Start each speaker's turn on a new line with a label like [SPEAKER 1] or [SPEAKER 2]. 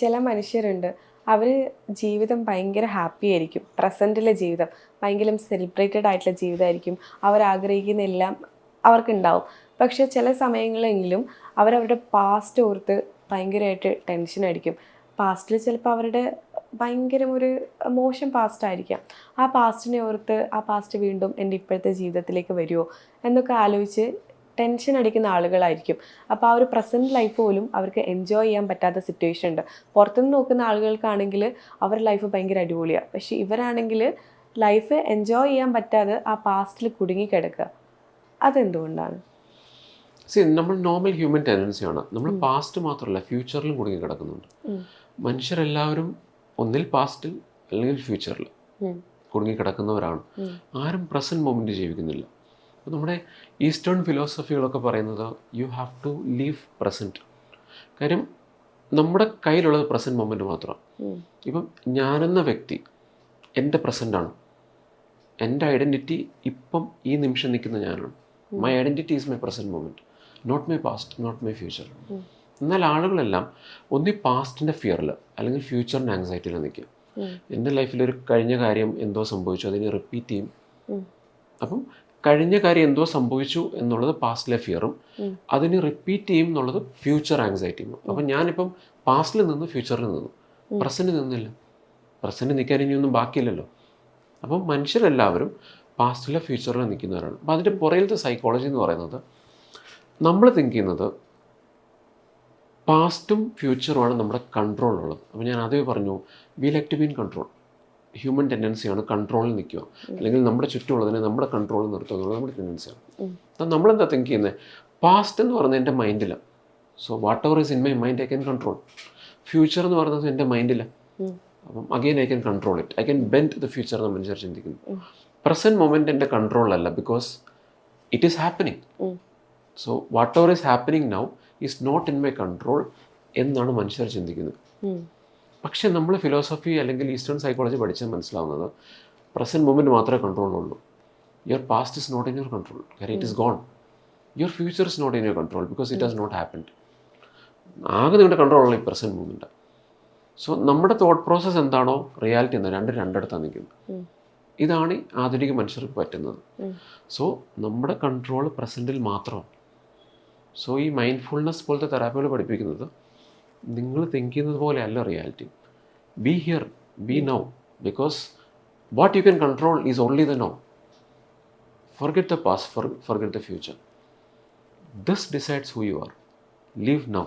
[SPEAKER 1] ചില മനുഷ്യരുണ്ട്. അവർ ജീവിതം ഭയങ്കര ഹാപ്പി ആയിരിക്കും. പ്രസന്റിലെ ജീവിതം. ഭയങ്കര സെലിബ്രേറ്റഡ് ആയിട്ടുള്ള ജീവിതമായിരിക്കും. അവർ ആഗ്രഹിക്കുന്ന എല്ലാം അവർക്കുണ്ടാവും. പക്ഷെ ചില സമയങ്ങളെങ്കിലും അവരവരുടെ പാസ്റ്റ് ഓർത്ത് ഭയങ്കരമായിട്ട് ടെൻഷൻ അടിക്കും. പാസ്റ്റിൽ ചിലപ്പോൾ അവരുടെ ഭയങ്കരം ഒരു മോശം പാസ്റ്റ് ആയിരിക്കാം. ആ പാസ്റ്റിനെ ഓർത്ത് ആ പാസ്റ്റ് വീണ്ടും എന്റെ ഇപ്പോഴത്തെ ജീവിതത്തിലേക്ക് വരുമോ എന്നൊക്കെ ആലോചിച്ച് ടെൻഷൻ അടിക്കുന്ന ആളുകളായിരിക്കും. അപ്പോൾ ആ ഒരു പ്രസന്റ് ലൈഫ് പോലും അവർക്ക് എൻജോയ് ചെയ്യാൻ പറ്റാത്ത സിറ്റുവേഷൻ ഉണ്ട്. പുറത്തുനിന്ന് നോക്കുന്ന ആളുകൾക്കാണെങ്കിൽ അവരുടെ ലൈഫ് ഭയങ്കര അടിപൊളിയാണ് പക്ഷേ ഇവരാണെങ്കിൽ ലൈഫ് എൻജോയ് ചെയ്യാൻ പറ്റാതെ ആ പാസ്റ്റിൽ കുടുങ്ങിക്കിടക്കുക അതെന്തുകൊണ്ടാണ്?
[SPEAKER 2] സി നമ്മൾ നോർമൽ ഹ്യൂമൻ ടെൻഡൻസിയാണ് നമ്മൾ പാസ്റ്റ് മാത്രമല്ല ഫ്യൂച്ചറിലും കുടുങ്ങി കിടക്കുന്നുണ്ട് മനുഷ്യരെല്ലാവരും ഒന്നിൽ പാസ്റ്റിൽ അല്ലെങ്കിൽ ഫ്യൂച്ചറിൽ കുടുങ്ങി കിടക്കുന്നവരാണ് ആരും പ്രസന്റ് മൊമെന്റ് ജീവിക്കുന്നില്ല. അപ്പോൾ നമ്മുടെ ഈസ്റ്റേൺ ഫിലോസഫികളൊക്കെ പറയുന്നത് you have to leave present കാര്യം നമ്മുടെ കയ്യിലുള്ളത് പ്രസന്റ് മൊമെന്റ് മാത്രമാണ്. ഇപ്പം ഞാനെന്ന വ്യക്തി എന്റെ പ്രസന്റാണ് എന്റെ ഐഡന്റിറ്റി ഇപ്പം ഈ നിമിഷം നിൽക്കുന്ന ഞാനാണ്. My identity is my present moment not my past not my
[SPEAKER 1] future.
[SPEAKER 2] എന്നാൽ ആളുകളെല്ലാം ഒന്നി പാസ്റ്റിന്റെ ഫിയറിൽ അല്ലെങ്കിൽ ഫ്യൂച്ചറിന്റെ ആങ്സൈറ്റിയിൽ നിൽക്കും. എന്റെ ലൈഫിൽ ഒരു കഴിഞ്ഞ കാര്യം എന്തോ സംഭവിച്ചു അതിനെ റിപ്പീറ്റ് ചെയ്യും. അപ്പം കഴിഞ്ഞ കാര്യം എന്തോ സംഭവിച്ചു എന്നുള്ളത് പാസ്റ്റിലെ ഫിയറും. അതിന് റിപ്പീറ്റ് ചെയ്യും എന്നുള്ളത് ഫ്യൂച്ചർ ആങ്സൈറ്റിയും അപ്പം ഞാനിപ്പം പാസ്റ്റിൽ നിന്ന് ഫ്യൂച്ചറിൽ നിന്നു.
[SPEAKER 1] പ്രസന്റ്
[SPEAKER 2] പ്രസന്റ് നിന്നില്ല. പ്രസന്റ് നിൽക്കാൻ ഇനിയൊന്നും ബാക്കിയില്ലല്ലോ. അപ്പം മനുഷ്യരെല്ലാവരും പാസ്റ്റിലെ ഫ്യൂച്ചറിൽ നിൽക്കുന്നവരാണ്. അപ്പം അതിന്റെ പുറയിലത്തെ സൈക്കോളജി എന്ന് പറയുന്നത് നമ്മൾ തിങ്ക് ചെയ്യുന്നത് പാസ്റ്റും ഫ്യൂച്ചറുമാണ് നമ്മുടെ കൺട്രോളുള്ളത് അപ്പോൾ ഞാൻ ആദ്യമേ പറഞ്ഞു we like to be in control human ടെൻഡൻസിയാണ് കൺട്രോളിൽ നിൽക്കുക. അല്ലെങ്കിൽ നമ്മുടെ ചുറ്റുമുള്ളതിനെ നമ്മുടെ കൺട്രോളിൽ നിർത്തുക എന്നുള്ളത് നമ്മുടെ ടെൻഡൻസിയാണ്. അപ്പം നമ്മളെന്താ തിങ്ക് ചെയ്യുന്നത് പാസ്റ്റ് എന്ന് പറയുന്നത് എന്റെ മൈൻഡിലാണ് so whatever is in my mind I can control future എന്ന് പറയുന്നത് എന്റെ മൈൻഡിലാണ്
[SPEAKER 1] ഉം.
[SPEAKER 2] അപ്പം again I can control it I can bend the future എന്ന് മനുഷ്യർ ചിന്തിക്കുന്നു. പ്രസന്റ് മൊമെന്റ് എന്റെ കൺട്രോളിലല്ല because it
[SPEAKER 1] is
[SPEAKER 2] happening so whatever is happening now is not in my control എന്നാണ് മനുഷ്യർ ചിന്തിക്കുന്നത്. പക്ഷേ നമ്മൾ ഫിലോസഫി അല്ലെങ്കിൽ ഈസ്റ്റേൺ സൈക്കോളജി പഠിച്ചാൽ മനസ്സിലാവുന്നത് പ്രസന്റ് മൂമെന്റ് മാത്രമേ കൺട്രോളുള്ളൂ your past is not in your control കാര്യം it is gone your future is not in your control because it has not happened ആകെ നിങ്ങളുടെ കൺട്രോളുള്ള ഈ പ്രസന്റ് മൂമെന്റ് സോ നമ്മുടെ തോട്ട് പ്രോസസ്സ് എന്താണോ റിയാലിറ്റി എന്താ രണ്ട് രണ്ടിടത്താണ് നിൽക്കുന്നത്. ഇതാണ് ഈ ആധുനിക മനുഷ്യർക്ക് പറ്റുന്നത്. സോ നമ്മുടെ കൺട്രോൾ പ്രസന്റിൽ മാത്രമാണ് സോ ഈ മൈൻഡ്ഫുൾനെസ് പോലത്തെ തെറാപ്പികൾ പഠിപ്പിക്കുന്നത് നിങ്ങൾ തിങ്ക് ചെയ്യുന്നത് പോലെയല്ല reality be here be now because what you can control is only the now forget the past for, forget the future this decides who you are live now